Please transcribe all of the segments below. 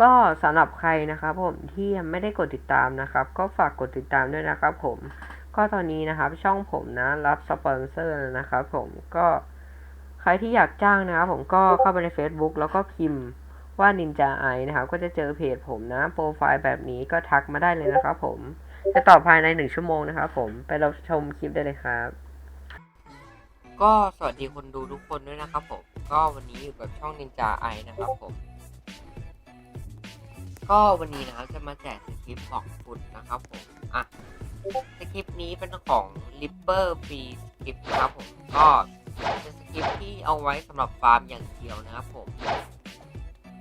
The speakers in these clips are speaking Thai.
ก็สำหรับใครนะครับผมที่ยังไม่ได้กดติดตามนะครับ ก็ฝากกดติดตามด้วยนะครับผมก็ตอนนี้นะครับช่องผมนะรับสปอนเซอร์นะครับผมก็ใครที่อยากจ้างนะครับผมก็เข้าไปใน Facebook แล้วก็พิมพ์ว่านินจาไอนะครับ ก็จะเจอเพจผมนะ โปรไฟล์แบบนี้ก็ทักมาได้เลยนะครับผม จะตอบภายในหนึ่งชั่วโมงนะครับผมไปรับชมคลิปได้เลยครับ ก็สวัสดีคนดูทุกคนด้วยนะครับผม ก็วันนี้อยู่กับช่องนินจาไอนะครับผม ก็วันนี้นะครับจะมาแจกสคริปต์บอกฟุตนะครับผมอะสคริปต์นี้เป็นของ r i p p e r Free Script นะครับผมก็เป็นสคริปต์ที่เอาไว้สำหรับฟาร์มอย่างเดียวนะครับผม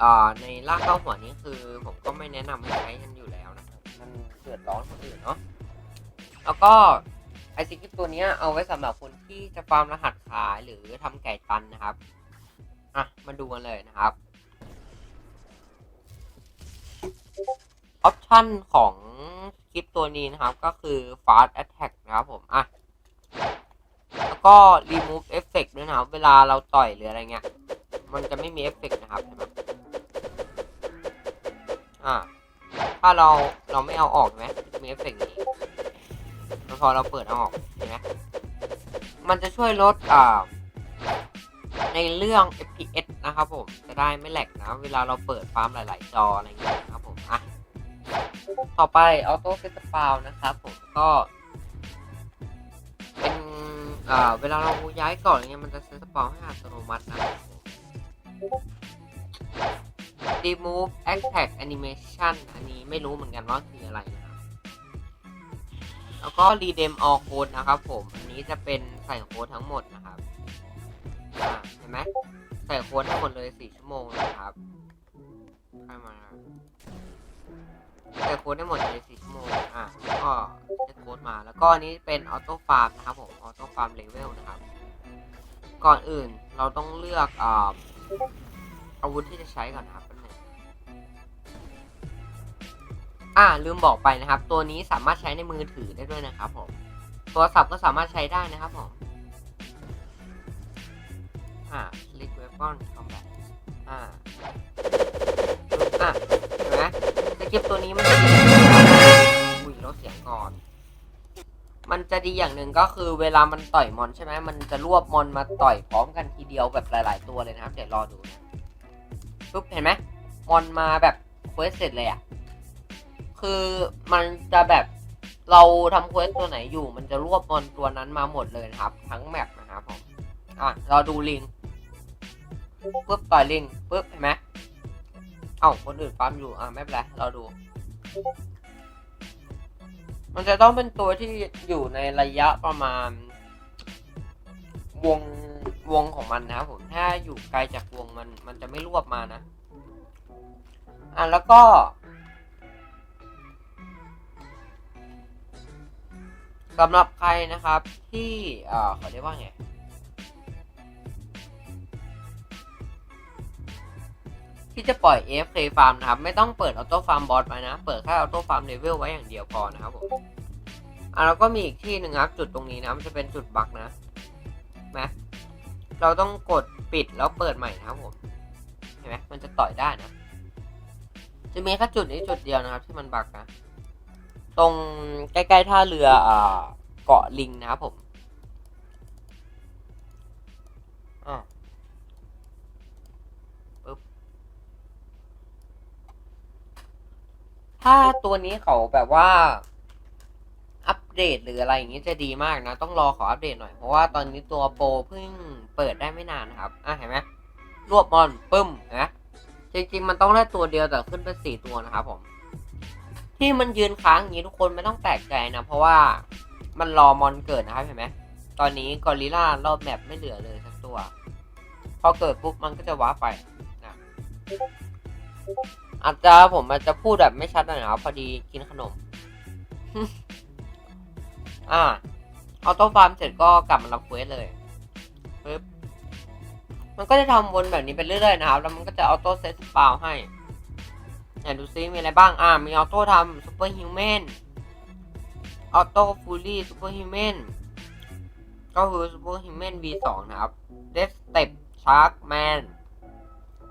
อ่าในลากเข้าหัวนี้คือผมก็ไม่แนะนำให้ใช้กันอยู่แล้วนะครับมันเดือดร้อนคนอื่นเนาะแล้วก็ไอซิกิปตัวนี้เอาไว้สำหรับคนที่จะฟาร์มรหัสขายหรือทำไก่ตันนะครับอะมาดูกันเลยนะครับ ออปชันของคลิปตัวนี้นะครับ ก็คือ fast attack นะครับผมอะแล้วก็ remove effect ด้วยนะครับ เวลาเราต่อยหรืออะไรเงี้ย มันจะไม่มีเอฟเฟกต์นะครับเห็นไหมอ่าถ้าเราเราไม่เอาออกใช่ไหมมีเอฟเฟกต์นี้พอเราเปิดเอาออกเห็นไหมมันจะช่วยลดอ่าในเรื่อง FPS นะครับผม จะได้ไม่แหลกนะ เวลาเราเปิดฟาร์มหลาย ๆ จออะไรเงี้ย ต่อไป Auto Set s p a w นะครับผมก็เป็นอ่าเวลาเราย้ายก่อนเงี้ยมันจะเซตสปาวให้อัตโนมัตินะครับผม remove attack animation อันนี้ไม่รู้เหมือนกันว่าคืออะไรนะครับแล้วก็ redeem all code นะครับผม อันนี้จะเป็นใส่โค้ดทั้งหมดนะครับเห็นไหมใส่โค้ดทั้งหมดเลย 4 ชั่วโมงนะครับเข้ามา ใส่โค้ดได้หมดเลย4ชั่วโมงอะก็ใช้โค้ดมาแล้วก็อันนี้เป็นออโต้ฟาร์มนะครับผมออโต้ฟาร์มเลเวลนะครับ ก่อนอื่นเราต้องเลือกอ่าอาวุธที่จะใช้ก่อนนะครับแป๊บนึงอ่าลืมบอกไปนะครับ ตัวนี้สามารถใช้ในมือถือได้ด้วยนะครับผมโทรศัพท์ก็สามารถใช้ได้นะครับผมอ่า Select Weapon Combat อ่า สคริปต์ตัวนี้มันจะดีอุ้ยลดเสียงก่อน มันจะดีอย่างหนึ่งก็คือเวลามันต่อยมอนใช่ไหมมันจะรวบมอนมาต่อยพร้อมกันทีเดียวแบบหลาย ๆ ตัวเลยนะครับ เดี๋ยวรอดูปุ๊บเห็นไหมมอนมาแบบเควสเสร็จเลยอะ คือมันจะแบบเราทำเควสตัวไหนอยู่ มันจะรวบมอนตัวนั้นมาหมดเลยนะครับ ทั้งแมปนะครับผมอะเราดูลิงปุ๊บต่อยลิงปุ๊บเห็นไหม เอ้าคนอื่นฟาร์มอยู่ อะไม่เป็นไร เราดู มันจะต้องเป็นตัวที่อยู่ในระยะประมาณ วงวงของมันนะครับผมถ้าอยู่ไกลจากวงมันมันจะไม่รวบมานะ อะแล้วก็ สำหรับใครนะครับที่ เอ่อเขาเรียกว่าไง ที่จะปล่อย AFK Farm นะครับ ไม่ต้องเปิด Auto Farm Bot ไว้นะ เปิดแค่ Auto Farm Level ไว้อย่างเดียวพอนะครับผมอะแล้วก็มีอีกที่หนึ่งครับจุดตรงนี้นะมันจะเป็นจุดบั๊กนะไหมเราต้องกดปิดแล้วเปิดใหม่นะครับผมเห็นไหมมันจะต่อยได้นะ จะมีแค่จุดนี้จุดเดียวนะครับ ที่มันบั๊กนะ ตรงใกล้ๆท่าเรืออ่าเกาะลิงนะครับผมอ่า ถ้าตัวนี้เขาแบบว่า อัปเดตหรืออะไรอย่างนี้จะดีมากนะ ต้องรอขออัปเดตหน่อย เพราะว่าตอนนี้ตัวโปรเพิ่งเปิดได้ไม่นานนะครับ อะเห็นไหมรวบมอนปึ้มนะจริงๆ มันต้องได้ตัวเดียวแต่ขึ้นเป็นสี่ตัวนะครับผม ที่มันยืนค้างอย่างนี้ทุกคนไม่ต้องแปลกใจนะ เพราะว่ามันรอมอนเกิดนะครับเห็นไหมตอนนี้กอริล่ารอบแมปไม่เหลือเลยสักตัว พอเกิดปุ๊บมันก็จะว้าไปนะ อาจจะผมอาจจะพูดแบบไม่ชัดหน่อยนะครับพอดีกินขนม อ่าออโต้ฟาร์มเสร็จก็กลับมารับเควสเลยปึ๊บมันก็จะทำวนแบบนี้ไปเรื่อยๆนะครับ แล้วมันก็จะออโต้เซตสปาวให้ไหนดูซิมีอะไรบ้าง อ่า มีออโต้ทำซูเปอร์ฮิวแมน ออโต้ฟูลี่ซูเปอร์ฮิวแมน ก็คือซูเปอร์ฮิวแมน V2 นะครับ เดสเต็ปชาร์กแมน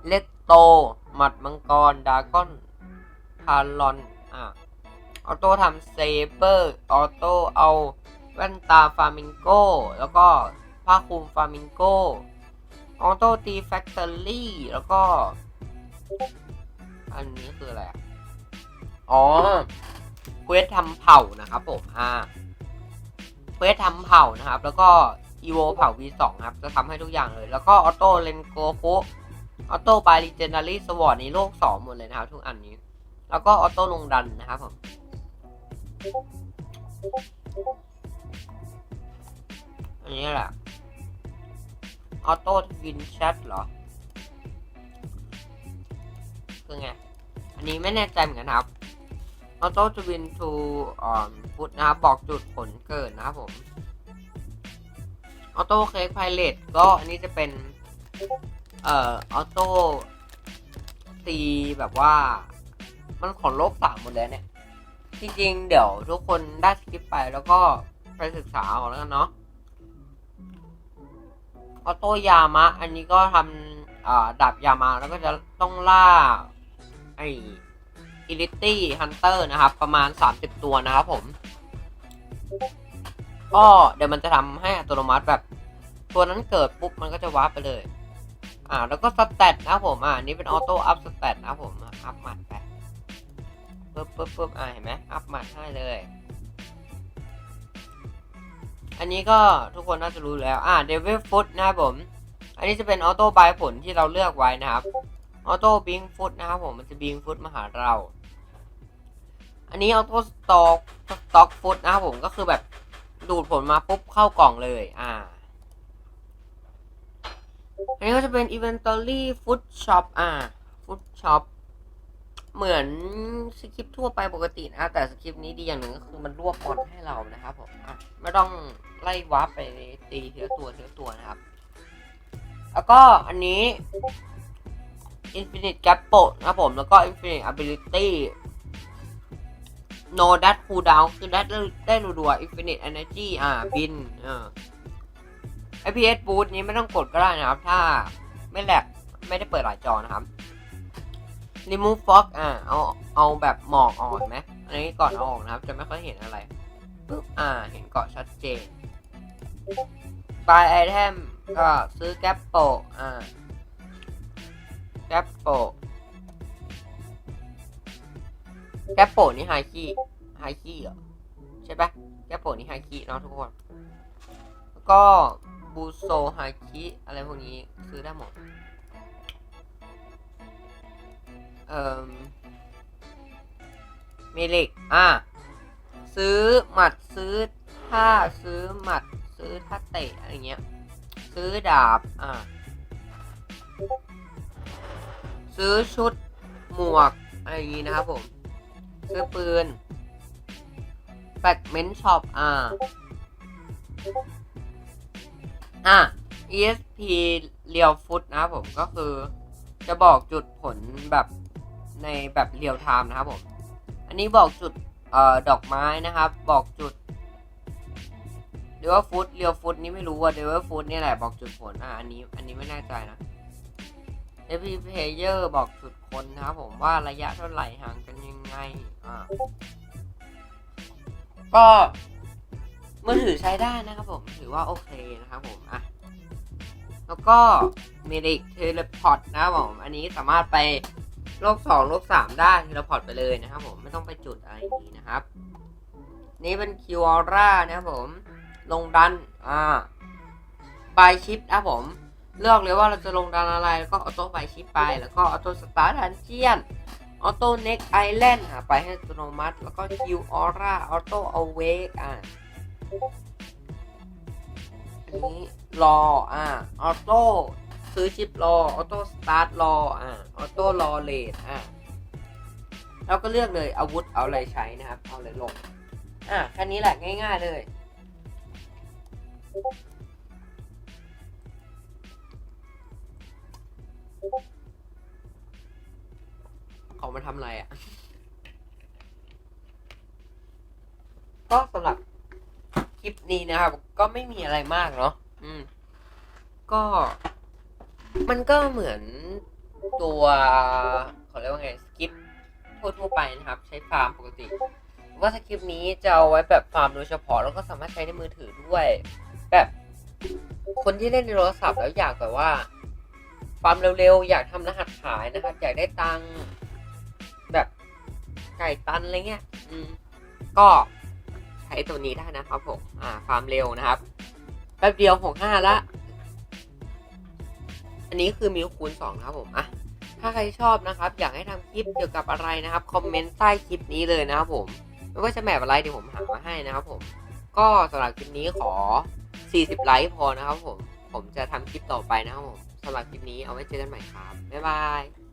เลต โต หมัดมังกร ดากอนพาลอน อะ ออโต้ทำเซเบอร์ ออโต้เอาแว่นตาฟามิงโก แล้วก็ผ้าคลุมฟามิงโก ออโต้ตีแฟคทอรี่ แล้วก็ อันนี้คืออะไรอะอ๋อ เควสทำเผ่านะครับผม อ่า เควสทำเผ่านะครับ แล้วก็อีโวเผ่า V2 ครับ จะทำให้ทุกอย่างเลย แล้วก็ออโต้เลนโกโค ออโต้บายลีเจนดารี่สวอร์ดในโลก2หมดเลยนะครับทุกอันนี้ แล้วก็ออโต้ลงดันนะครับผมอันนี้แหละออโต้วินแชทเหรอ คือไง อันนี้ไม่แน่ใจเหมือนกันครับออโต้จูวินทูอ่อพุทนะครับ บอกจุดผลเกิดนะครับผมออโต้เค้กไพเรตก็อันนี้จะเป็น เอ่อออโต้ตีแบบว่า มันของโลกสามหมดเลยเนี่ย จริงๆ เดี๋ยวทุกคนได้สกิปไปแล้วก็ไปศึกษาเอาแล้วกันเนาะออโต้ยามะ อันนี้ก็ทำอ่าดาบยามะแล้วก็จะต้องล่า ไออิลิตี้ฮันเตอร์นะครับ ประมาณ 30 ตัวนะครับผมก็เดี๋ยวมันจะทำให้อัตโนมัติแบบ ตัวนั้นเกิดปุ๊บ มันก็จะวาร์ปไปเลย อ่าแล้วก็สแตทนะผมอ่านี้เป็นออโต้อัพสแตทนะผมอัพหมัดไปปึ๊บปึ๊บปึ๊บอ่าเห็นไหมอัพหมัดให้เลย อันนี้ก็ทุกคนน่าจะรู้แล้วอ่าเดวิลฟุตนะครับผม อันนี้จะเป็นออโต้บายผลที่เราเลือกไว้นะครับออโต้บิงฟุตนะครับผมมันจะบิงฟุตมาหาเรา อันนี้ออโต้สต็อกสต็อกฟุตนะครับผมก็คือแบบดูดผลมาปุ๊บเข้ากล่องเลย อ่า อันนี้ก็จะเป็น inventory food shop อ่า food shop เหมือนสคริปทั่วไปปกตินะแต่สคริปนี้ดีอย่างหนึ่งก็คือมันรวบมอนให้เรานะครับผมอะไม่ต้องไล่วาร์ปไปตีเทีละตัวเทีละตัวนะครับ แล้วก็อันนี้ Infinite Gap นะครับผมแล้วก็ Infinite Ability No That Cool Down คือได้ได้รัวๆ Infinite Energy อ่าบินเออ IPS Boost นี้ไม่ต้องกดก็ได้นะครับ ถ้าไม่แหลกไม่ได้เปิดหลายจอนะครับ Remove Fog อ่าเอาเอาแบบหมอกอ่อกไหมอันนี้ก่อนเอาออกนะครับ จะไม่ค่อยเห็นอะไรปึ๊บอ่า เห็นเกาะชัดเจน Buy Item ก็ซื้อแกปโปอ่าแกปโปแกปโปนี่ไฮคีไฮคีเหรอใช่ปะแกปโปนี่ไฮคีเนาะทุกคน แล้วก็ บูโซไฮคีอะไรพวกนี้ซื้อได้หมด เอ่อเมลิกอะซื้อหมัดซื้อท่าซื้อหมัดซื้อท่าเตะอะไรเงี้ย ซื้อดาบอะซื้อชุดหมวกอะไรอย่างงี้นะครับผม ซื้อปืนแฟกเมนช็อปอ่า อะ ESP เรียวฟุตนะครับผมก็คือจะบอกจุดผลแบบในแบบเรียลไทม์นะครับผม อันนี้บอกจุดเอ่อดอกไม้นะครับ บอกจุดเดวฟุตเรียวฟุตนี่ไม่รู้ว่าเดวฟุตนี่แหละบอกจุดผลอะอันนี้อันนี้ไม่แน่ใจนะ AP Player บอกจุดคนนะครับผมว่าระยะเท่าไหร่ห่างกันยังไงอ่าก็ มือถือใช้ได้นะครับผมถือว่าโอเคนะครับผมอะแล้วก็มีอีกเทเลพอร์ตนะครับผมอันนี้สามารถไปโลกสองโลกสามได้เทเลพอร์ตไปเลยนะครับผมไม่ต้องไปจุดอะไรนี้นะครับ นี่เป็นคิวออร่านะครับผม ลงดันอ่าบายชิปนะครับผม เลือกเลยว่าเราจะลงดันอะไรแล้วก็ออโต้บายชิปไป แล้วก็ออโต้สตาร์ดันเจียนออโต้เน็กไอแลนด์ไปให้อัตโนมัติ แล้วก็คิวออร่าออโต้เอาเวกอ่า อันนี้รออ่าออโต้ซื้อชิปรอออโต้สตาร์ทรออ่าออโต้รอเลทอ่าเราก็เลือกเลยอาวุธเอาอะไรใช้นะครับ เอาอะไรลง อ่าแค่นี้แหละง่าย ๆ เลย เขามาทำอะไรอะ ก็สำหรับ ลิปนี้นะครับ ก็ไม่มีอะไรมากเนาะอืม ก็ มันก็เหมือนตัวเขาเรียกว่าไงสคริปทั่วๆไปนะครับ ใช้ฟาร์มปกติว่าสคริปต์นี้จะเอาไว้แบบฟาร์มโดยเฉพาะแล้วก็สามารถใช้ในมือถือด้วย แบบคนที่เล่นในโทรศัพท์แล้วอยากแบบว่า ฟาร์มเร็วๆ อยากทำรหัสขายนะครับ อยากได้ตังค์แบบไก่ตันอะไรเงี้ย อืม ก็ ใช้ตัวนี้ได้นะครับผมอ่าฟาร์มเร็วนะครับแป๊บเดียวหกห้าละ อันนี้คือมิวคูณสองนะครับผมอะถ้าใครชอบนะครับ อยากให้ทำคลิปเกี่ยวกับอะไรนะครับคอมเมนต์ใต้คลิปนี้เลยนะครับผมไม่ว่าจะแมปอะไรเดี๋ยวผมหามาให้นะครับผม ก็สำหรับคลิปนี้ขอ 40 ไลค์พอนะครับผม ผมจะทำคลิปต่อไปนะครับผมสำหรับคลิปนี้เอาไว้เจอกันใหม่ครับบ๊ายบาย